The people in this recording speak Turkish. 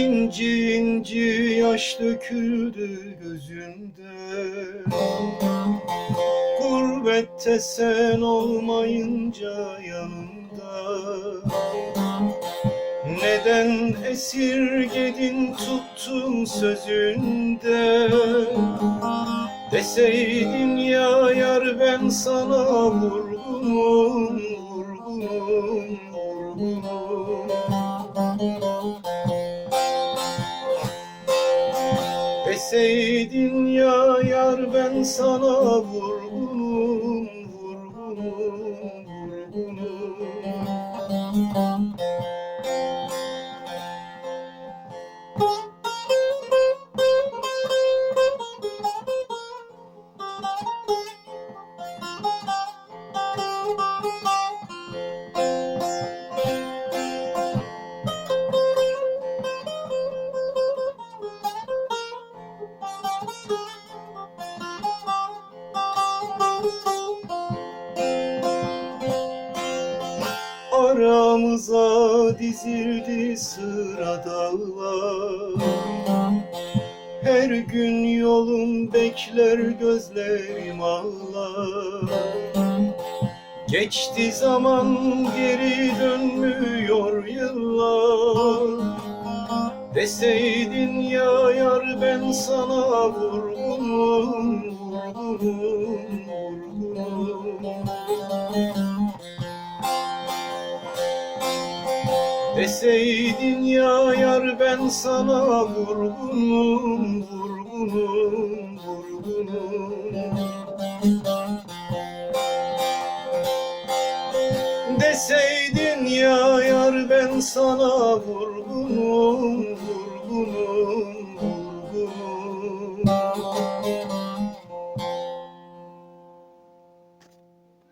İnci inci yaş döküldü gözünde. Gurbette sen olmayınca yanımda. Neden esirgedin tuttun sözünde? Deseydin ya yar ben sana vurgunum Vurgunum, vurgunum Deseydin ya yar ben sana vurgunum, vurgunum, vurgunum. Aramıza dizildi sıra dağlar. Her gün yolum bekler gözlerim ağlar. Geçti zaman geri dönmüyor yıllar. Deseydin ya yar ben sana vurgunum, Deseydin ya yar ben sana vurgunum, vurgunum, vurgunum. Deseydin ya yar ben sana vurgunum,